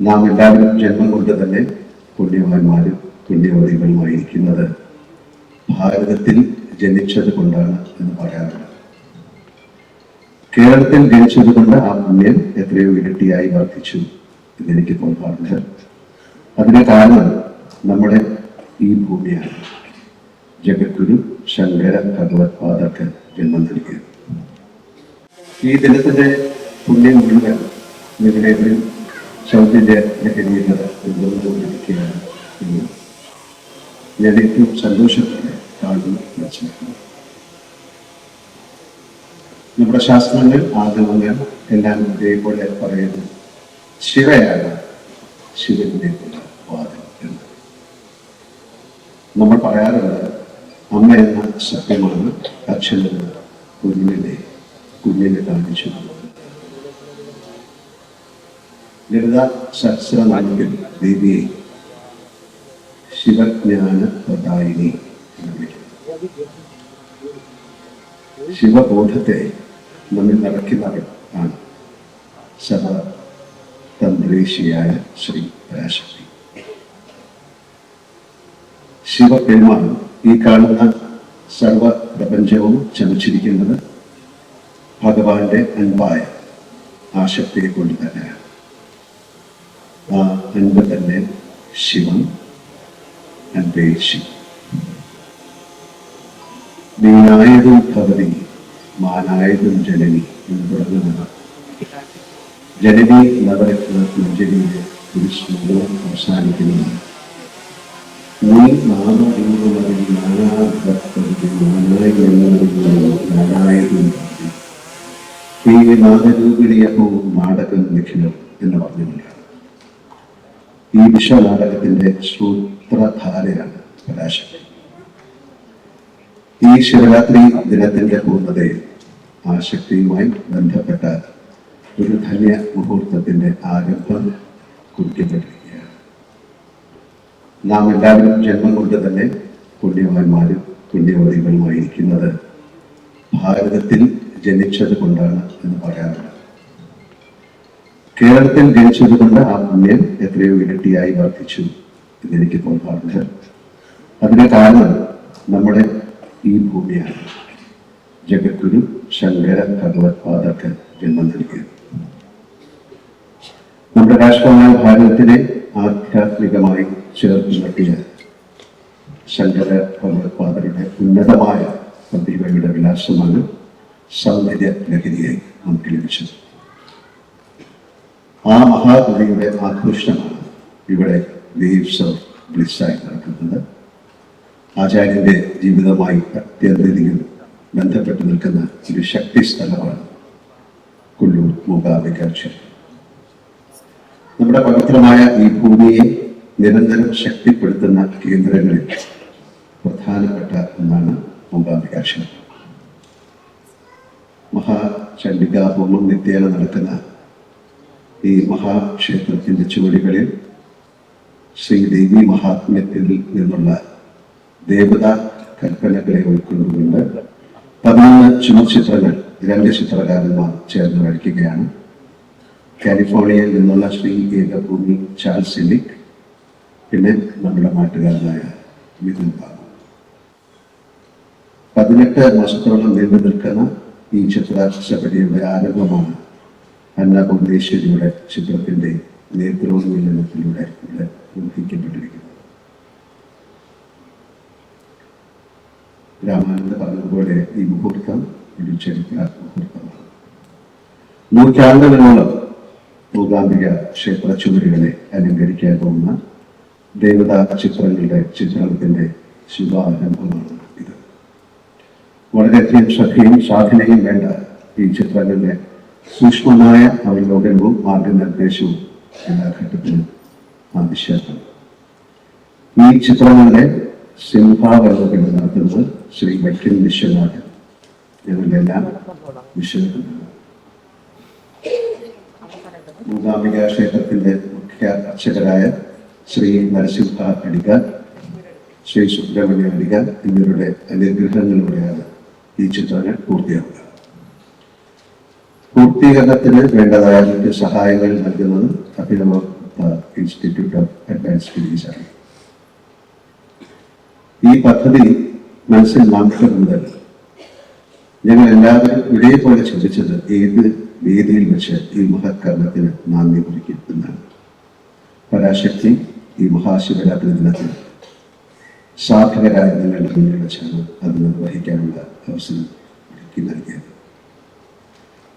നാം എല്ലാവരും ജന്മം കൊണ്ട് തന്നെ പുണ്യവാന്മാരും പുണ്യവതികളുമായിരിക്കുന്നത് ഭാരതത്തിൽ ജനിച്ചത് കൊണ്ടാണ് എന്ന് പറയാറുണ്ട്. കേരളത്തിൽ ജനിച്ചത് കൊണ്ട് ആ പുണ്യം എത്രയോ ഇരട്ടിയായി വർദ്ധിച്ചു എന്നെനിക്ക് തോന്നാറുണ്ട്. അതിന് കാരണം നമ്മുടെ ഈ ഭൂമിയാണ്. ജഗദ്ഗുരു ശങ്കര ഭഗവത് പാദർക്ക് ജന്മം നൽകിയത്. ഈ ദിനത്തിന്റെ പുണ്യം മുഴുവൻ നിങ്ങളേവരും സൗന്ദര്യ ലഹരിയിൽ ഇന്ന്. നമ്മുടെ ശാസ്ത്രങ്ങൾ ആദവങ്ങൾ എല്ലാം ഇതേപോലെ പറയുന്നു. ശിവയാണ് ശിവന്റെ വാദം എന്ന് നമ്മൾ പറയാറുള്ളത് അമ്മ എന്ന സത്യമാണ് അച്ഛനെന്ന് കുഞ്ഞിനെ കുഞ്ഞിനെ കാണിച്ചു തന്നത്. ലളിത സഹസ്രനാമത്തിൽ ദേവിയെ ശിവജ്ഞാന പ്രദായിനി എന്ന് വിളിക്കുന്നു. ശിവബോധത്തെ നമ്മിൽ നിറയ്ക്കുന്നവർ ആണ് സദാ തന്ത്രേശിയായ ശ്രീ പരാശക്തി. ശിവപെരുമാണ് ഈ കാണുന്ന സർവ പ്രപഞ്ചവും ചമച്ചിരിക്കുന്നത് ഭഗവാന്റെ അൻപായ ആശക്തിയെ കൊണ്ട് തന്നെയാണ്. അൻപ് തന്നെ ശിവൻ എന്റെ ശിവൻ. നീനായതും ഭവതി മാനായതും ജനനി എന്ന് തുടങ്ങുന്ന ജനനി നവരത്ന കുഞ്ചരിയിലെ ഒരു ശ്ലോകം അവസാനിക്കുന്നതാണ് നീ നാമറിയുന്നവരിൽ നാനാഭക്തരുടെ നാനായി നാനായതും ഭവതി. ഈ നാദരൂപിണിയപ്പോ നാടകം ലക്ഷണം എന്ന് പറഞ്ഞുകൊണ്ടാണ് ഈ വിശ്വനാടകത്തിന്റെ സൂത്രധാരയാണ് കലാശം ഈ ശിവരാത്രി ദിനത്തിന്റെ പൂർണതയിൽ ആ ശക്തിയുമായി ബന്ധപ്പെട്ട ഒരു ധന്യ മുഹൂർത്തത്തിന്റെ ആരംഭം കുറിക്കപ്പെട്ടിരിക്കുകയാണ്. നാം എല്ലാവരും ജന്മം കൊണ്ട് തന്നെ പുണ്യവാന്മാരും പുണ്യവതികളുമായിരിക്കുന്നത് ഭാരതത്തിൽ ജനിച്ചത് കൊണ്ടാണ് എന്ന് പറയാറുണ്ട്. കേരളത്തിൽ ജനിച്ചത് കൊണ്ട് ആ പുണ്യം എത്രയോ ഇരട്ടിയായി വർദ്ധിച്ചു എന്നെനിക്ക് തോന്നാറുണ്ട്. അതിന് കാരണം നമ്മുടെ ഈ ഭൂമിയാണ്. ജഗത്തുരു ശങ്കര ഭഗവത് പാദർക്ക് ജന്മം നൽകിയത്. നമ്മുടെ രാഷ്ട്രമായ ഭാരതത്തിനെ ആധ്യാത്മികമായി ചേർത്ത് നിർത്തിയ ശങ്കര ഭഗവത് പാദരുടെ ഉന്നതമായ പ്രതിഭയുടെ വിലാസമാണ് സൗന്ദര്യ ലഹരിയായി നമുക്ക് ലഭിച്ചത്. ആ മഹാകവിയുടെ ആഘോഷമാണ് ഇവിടെ ഓഫ് ബ്ലിസ്സായി നടക്കുന്നത്. ആചാര്യന്റെ ജീവിതമായി അത്യന്തധികം ബന്ധപ്പെട്ട് നിൽക്കുന്ന ഒരു ശക്തി സ്ഥലമാണ് കൊല്ലൂർ മൂകാംബിക നമ്മുടെ പവിത്രമായ ഈ ഭൂമിയെ നിരന്തരം ശക്തിപ്പെടുത്തുന്ന കേന്ദ്രങ്ങളിൽ പ്രധാനപ്പെട്ട ഒന്നാണ് മൂകാംബിക ക്ഷേത്രം. മഹാചണ്ഡിക ഹോമം നിത്യേന നടക്കുന്ന ഈ മഹാക്ഷേത്രത്തിന്റെ ചുവടുകളിൽ ശ്രീദേവി മഹാത്മ്യത്തിൽ നിന്നുള്ള ദേവതാ കൽപ്പനകളെ ഉൾക്കൊള്ളുന്നുണ്ട്. പതിനൊന്ന് ചുമർചിത്രങ്ങൾ രണ്ട് ചിത്രകാരന്മാർ ചേർന്ന് വരയ്ക്കുകയാണ്. കാലിഫോർണിയയിൽ നിന്നുള്ള ശ്രീ ഏകഭൂമി ചാൾസ് സിലിക് പിന്നെ നമ്മുടെ നാട്ടുകാരനായ മിഥുൻ ബാബു. പതിനെട്ട് മാസത്തോളം നീണ്ടു നിൽക്കുന്ന ഈ ചിത്രശബരിയുടെ ആരംഭമാണ് അന്നപൂർണേശ്വരിയുടെ ചിത്രത്തിന്റെ നേത്രോന്മീലനത്തിലൂടെ ഇവിടെ നിർവഹിക്കപ്പെട്ടിരിക്കുന്നത് രാമാനന്ദ പറഞ്ഞതുപോലെ ഈ മുഹൂർത്തം ഒരു ചരിത്ര മുഹൂർത്തമാണ്. നൂറ്റാണ്ടുകളോളം മൂകാംബിക ക്ഷേത്ര ചുവരുകളെ അലങ്കരിക്കാൻ പോകുന്ന ദേവതാ ചിത്രങ്ങളുടെ ചിത്രത്തിന്റെ ശുഭാരംഭമാണ് ഇത്. വളരെയധികം ശ്രദ്ധയും സാധനയും വേണ്ട ഈ ചിത്രങ്ങളുടെ സൂക്ഷ്മമായ അവലോകനവും മാർഗനിർദ്ദേശവും എല്ലാ ഘട്ടത്തിലും ആവശ്യമാണ് ഈ ചിത്രങ്ങളുടെ സിംഹാവലോകനം നടത്തുന്നത് ശ്രീ വൈക്കം വിശ്വനാഥൻ ഞങ്ങളെല്ലാം വിശ്വനാഥൻ മൂകാംബിക ക്ഷേത്രത്തിന്റെ മുഖ്യ അർച്ചകരായ ശ്രീ നരസിംഹ അടിക ശ്രീ സുബ്രഹ്മണ്യ അടിക എന്നിവരുടെ അനുഗ്രഹങ്ങളിലൂടെയാണ് ഈ ചിത്രങ്ങൾ പൂർത്തിയാവുക പൂർത്തീകരണത്തിന് വേണ്ടതായ മറ്റ് സഹായങ്ങൾ നൽകുന്നത് Abhinav institute of advance studies ഈ പദ്ധതി മനസ്സിൽ നാമത്തെ മുതൽ ഞങ്ങൾ എല്ലാവരും ഇതേപോലെ ചിന്തിച്ചത് ഏത് വേദിയിൽ വെച്ച് ഈ മഹത്കർമ്മത്തിന് നന്ദി കുറിക്കും എന്നാണ്. പരാശക്തി ഈ മഹാശിവരാത്രി ദിനത്തിൽ സാധകരായ നിങ്ങളുടെ മുന്നിൽ വെച്ചാണ് അത് നിർവഹിക്കാനുള്ള അവസരം നൽകിയത്.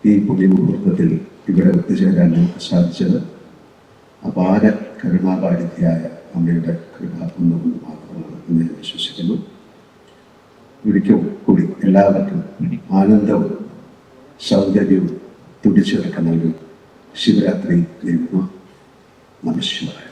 ഈ പുതിയ മുഹൂർത്തത്തിൽ ഇവിടെ ഒത്തുചേരാൻ നമുക്ക് സാധിച്ചത് അപാര കരുണാപാരിധിയായ അമ്മയുടെ കൃപ ഒന്നുകൊണ്ട് മാത്രമാണ് എന്ന് ഞാൻ വിശ്വസിക്കുന്നു. ഒരിക്കൽ കൂടി എല്ലാവർക്കും ആനന്ദവും സൗന്ദര്യവും തുടിച്ചിറക്കം നൽകും. ശിവരാത്രി നേരുന്നു നമശിവായ